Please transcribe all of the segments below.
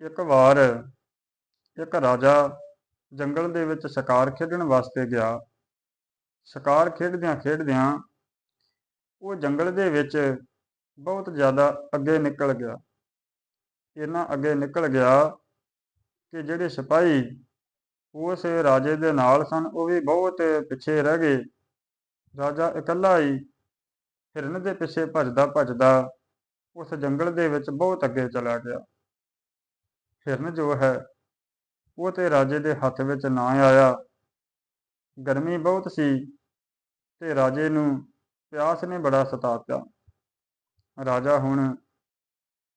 ਇੱਕ ਵਾਰ ਇੱਕ ਰਾਜਾ ਜੰਗਲ ਦੇ ਵਿੱਚ ਸ਼ਿਕਾਰ ਖੇਡਣ ਵਾਸਤੇ ਗਿਆ। ਸ਼ਿਕਾਰ ਖੇਡਦਿਆਂ ਖੇਡਦਿਆਂ ਉਹ ਜੰਗਲ ਦੇ ਵਿੱਚ ਬਹੁਤ ਜ਼ਿਆਦਾ ਅੱਗੇ ਨਿਕਲ ਗਿਆ। ਇੰਨਾ ਅੱਗੇ ਨਿਕਲ ਗਿਆ ਕਿ ਜਿਹੜੇ ਸਿਪਾਹੀ ਉਸ ਰਾਜੇ ਦੇ ਨਾਲ ਸਨ, ਉਹ ਵੀ ਬਹੁਤ ਪਿੱਛੇ ਰਹਿ ਗਏ। ਰਾਜਾ ਇਕੱਲਾ ਹੀ ਹਿਰਨ ਦੇ ਪਿੱਛੇ ਭੱਜਦਾ ਭੱਜਦਾ ਉਸ ਜੰਗਲ ਦੇ ਵਿੱਚ ਬਹੁਤ ਅੱਗੇ ਚਲਾ ਗਿਆ। ਹਿਰਨ ਜੋ ਹੈ, ਉਹ ਤੇ ਰਾਜੇ ਦੇ ਹੱਥ ਵਿੱਚ ਨਾ ਆਇਆ। ਗਰਮੀ ਬਹੁਤ ਸੀ ਤੇ ਰਾਜੇ ਨੂੰ ਪਿਆਸ ਨੇ ਬੜਾ ਸਤਾਤਾ ਰਾਜਾ ਹੁਣ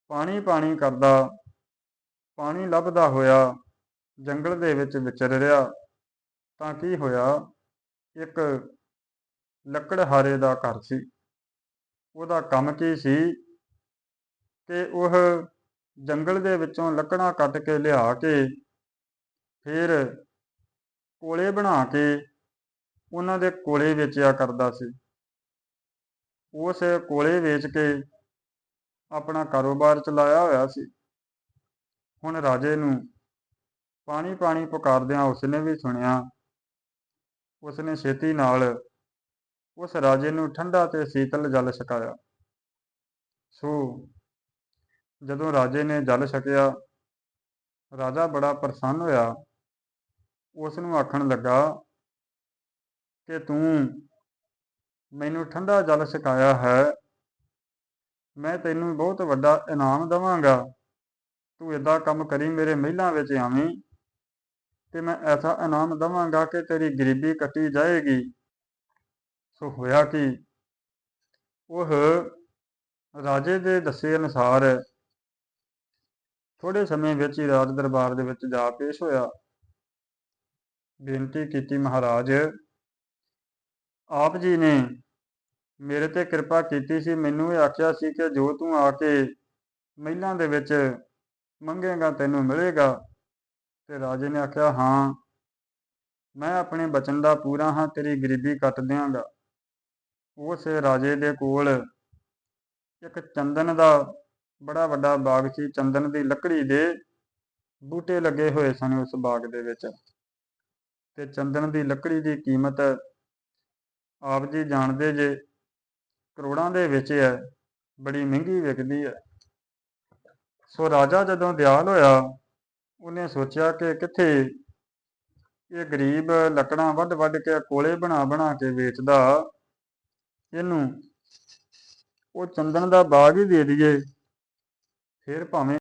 ਪਾਣੀ ਪਾਣੀ ਕਰਦਾ, ਪਾਣੀ ਲੱਭਦਾ ਹੋਇਆ ਜੰਗਲ ਦੇ ਵਿੱਚ ਵਿਚਰ ਰਿਹਾ। ਤਾਂ ਕੀ ਹੋਇਆ? ਇੱਕ ਲੱਕੜਹਾਰੇ ਦਾ ਘਰ ਸੀ। ਉਹਦਾ ਕੰਮ ਕੀ ਸੀ? ਕਿ ਉਹ ਜੰਗਲ ਦੇ ਵਿੱਚੋਂ ਲੱਕੜਾਂ ਕੱਟ ਕੇ ਲਿਆ ਕੇ ਫਿਰ ਕੋਲੇ ਬਣਾ ਕੇ ਉਹਨਾਂ ਦੇ ਕੋਲੇ ਵੇਚਿਆ ਕਰਦਾ ਸੀ। ਉਸ ਕੋਲੇ ਵੇਚ ਕੇ ਆਪਣਾ ਕਾਰੋਬਾਰ ਚਲਾਇਆ ਹੋਇਆ ਸੀ। ਹੁਣ ਰਾਜੇ ਨੂੰ ਪਾਣੀ ਪਾਣੀ ਪੁਕਾਰਦਿਆਂ ਉਸਨੇ ਵੀ ਸੁਣਿਆ। ਉਸਨੇ ਛੇਤੀ ਨਾਲ ਉਸ ਰਾਜੇ ਨੂੰ ਠੰਡਾ ਤੇ ਸੀਤਲ ਜਲ ਛਕਾਇਆ। ਸੋ ਜਦੋਂ ਰਾਜੇ ਨੇ ਜਲ ਛਕਿਆ, ਰਾਜਾ ਬੜਾ ਪ੍ਰਸੰਨ ਹੋਇਆ। ਉਸ ਨੂੰ ਆਖਣ ਲੱਗਾ ਕਿ ਤੂੰ ਮੈਨੂੰ ਠੰਡਾ ਜਲ ਛਕਾਇਆ ਹੈ। ਮੈਂ ਤੈਨੂੰ ਬਹੁਤ ਵੱਡਾ ਇਨਾਮ ਦਵਾਂਗਾ। ਤੂੰ ਇਦਾਂ ਕੰਮ ਕਰੀ, ਮੇਰੇ ਮਹਿਲਾਂ ਵਿੱਚ ਆਵੀਂ ਤੇ ਮੈਂ ਐਸਾ ਇਨਾਮ ਦਵਾਂਗਾ ਕਿ ਤੇਰੀ ਗਰੀਬੀ ਕੱਟੀ ਜਾਏਗੀ। ਸੋ ਹੋਇਆ ਕਿ? ਉਹ ਰਾਜੇ ਦੇ ਦੱਸੇ ਅਨੁਸਾਰ ਥੋੜੇ ਸਮੇਂ ਵਿੱਚ ਹੀ ਰਾਜ ਦਰਬਾਰ ਦੇ ਵਿੱਚ ਜਾ ਪੇਸ਼ ਹੋਇਆ। ਬੇਨਤੀ ਕੀਤੀ ਮਹਾਰਾਜ, ਆਪ ਜੀ ਨੇ ਮੇਰੇ ਤੇ ਕਿਰਪਾ ਕੀਤੀ ਸੀ। ਮੈਨੂੰ ਇਹ ਆਖਿਆ ਸੀ ਕਿ ਜੋ ਤੂੰ ਆ ਕੇ ਮਹਿਲਾਂ ਦੇ ਵਿੱਚ ਮੰਗੇਗਾ, ਤੈਨੂੰ ਮਿਲੇਗਾ। ਤੇ ਰਾਜੇ ਨੇ ਆਖਿਆ, ਹਾਂ, ਮੈਂ ਆਪਣੇ ਬਚਨ ਦਾ ਪੂਰਾ ਹਾਂ, ਤੇਰੀ ਗਰੀਬੀ ਕੱਟ ਦਿਆਂਗਾ। ਉਸ ਰਾਜੇ ਦੇ ਕੋਲ ਇੱਕ ਚੰਦਨ ਦਾ ਬੜਾ ਵੱਡਾ ਬਾਗ ਸੀ, ਚੰਦਨ ਦੀ ਲੱਕੜੀ ਦੇ ਬੂਟੇ ਲੱਗੇ ਹੋਏ ਸਨ ਉਸ ਬਾਗ ਦੇ ਵਿੱਚ। ਤੇ ਚੰਦਨ ਦੀ ਲੱਕੜੀ ਦੀ ਕੀਮਤ ਆਪ ਜੀ ਜਾਣਦੇ ਜੇ ਕਰੋੜਾਂ ਦੇ ਵਿੱਚ ਹੈ ਬੜੀ ਮਹਿੰਗੀ ਵਿਕਦੀ ਹੈ ਸੋ ਰਾਜਾ ਜਦੋਂ ਦਿਆਲ ਹੋਇਆ, ਉਹਨੇ ਸੋਚਿਆ ਕਿ ਕਿੱਥੇ ਇਹ ਗਰੀਬ ਲੱਕੜਾਂ ਵੱਢ ਵੱਢ ਕੇ ਕੋਲੇ ਬਣਾ ਬਣਾ ਕੇ ਵੇਚਦਾ, ਇਹਨੂੰ ਉਹ ਚੰਦਨ ਦਾ ਬਾਗ ਹੀ ਦੇ ਦਈਏ। ਫਿਰ ਭਾਵੇਂ